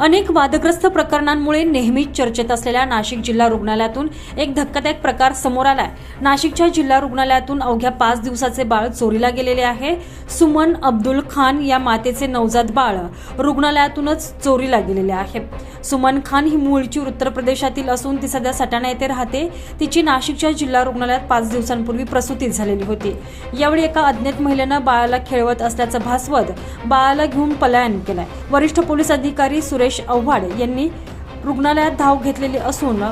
अनेक वादग्रस्त प्रकरणांमुळे नेहमीच चर्चेत असलेल्या नाशिक जिल्हा रुग्णालयातून एक धक्कादायक प्रकार समोर आलाय. नाशिकच्या जिल्हा रुग्णालयातून अवघ्या पाच दिवसाचे बाळ चोरीला गेलेले आहे. सुमन अब्दुल खान या मातेचे नवजात बाळ रुग्णालयातूनच चोरीला गेलेले आहे. सुमन खान ही मूळची उत्तर प्रदेशातील असून ती सध्या सटाणा येथे राहते. तिची नाशिकच्या जिल्हा रुग्णालयात पाच दिवसांपूर्वी प्रसूती झालेली होती. यावेळी एका अज्ञात महिलेनं बाळाला खेळवत असल्याचं भासवत बाळाला घेऊन पलायन केलंय. वरिष्ठ पोलीस अधिकारी सुरेश आव्हाड यांनी रुग्णालयात धाव घेतलेली असून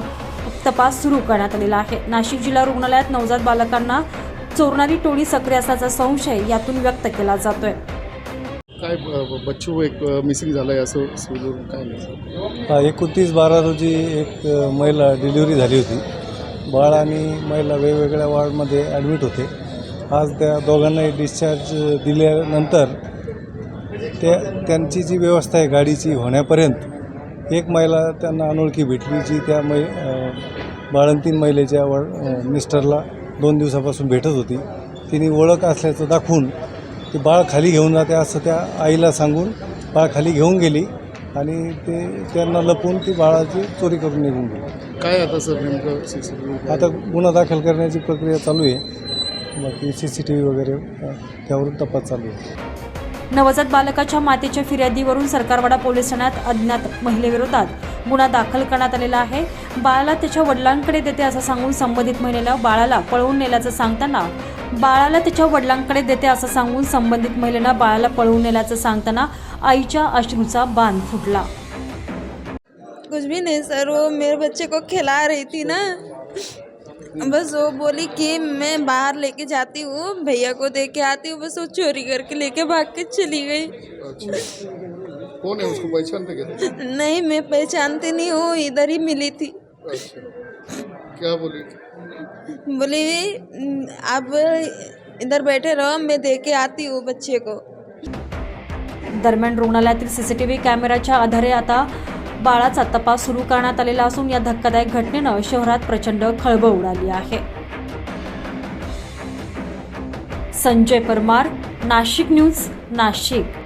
तपास सुरू करण्यात आलेला आहे. नाशिक जिल्हा रुग्णालयात नवजात बालकांना चोरणारी टोळी सक्रिय असल्याचा संशय यातून व्यक्त केला जातोय. काय बच्चू एक मिसिंग झालं आहे असं काय नाही. हा एकोणतीस बारा रोजी एक महिला डिलिव्हरी झाली होती. बाळ आणि महिला वेगवेगळ्या वॉर्डमध्ये ॲडमिट होते. आज त्या दोघांनाही डिस्चार्ज दिल्यानंतर त्या त्यांची जी व्यवस्था आहे गाडीची होण्यापर्यंत एक महिला त्यांना अनोळखी भेटली जी त्या मै बाळंतीन महिलेच्या वड मिस्टरला दोन दिवसापासून भेटत होती. तिने ओळख असल्याचं दाखवून ते बाळ खाली घेऊन जाते असं त्या आईला सांगून बाळ खाली घेऊन गेली आणि ते त्यांना लपवून ती बाळाची चोरी करून निघून गेली. काय आता सर नेमकं सी सी टी व्ही आता गुन्हा दाखल करण्याची प्रक्रिया चालू आहे. बाकी सी सी टी व्ही वगैरे त्यावरून तपास चालू आहे. नवजात बालकाच्या मातेच्या फिर्यादीवरून सरकारवाडा पोलीस ठाण्यात अज्ञात महिलेविरोधात गुन्हा दाखल करण्यात आलेला आहे. बाळाला त्याच्या वडिलांकडे देते असं सांगून संबंधित महिलेनं बाळाला पळवून नेल्याचं सांगताना बाळाला त्याच्या वडिलांकडे देते असं सांगून संबंधित महिलेनं बाळाला पळवून नेल्याचं सांगताना आईच्या अश्रूचा बांध फुटला. कुछ भी नहीं सर वो मेरे बच्चे को खिला रही थी ना. बस वो बोली कि मैं बाहर लेके जाती हूँ भैया को दे के आती हूँ बस वो चोरी करके लेके भाग के चली गई। अच्छा। कौन है उसको पहचानते क्या? नहीं मैं पहचानती नहीं हूँ इधर ही मिली थी। अच्छा। क्या बोली? बोली "न, अब इधर बैठे रहो मैं दे के आती हूँ बच्चे को। दरम्यान रुग्णालयातील सीसीटीव्ही कॅमेऱ्याच्या आधारे आता बाळाचा तपास सुरू करण्यात आलेला असून या धक्कादायक घटनेनं शहरात प्रचंड खळबळ उडाली आहे. संजय परमार नाशिक न्यूज नाशिक.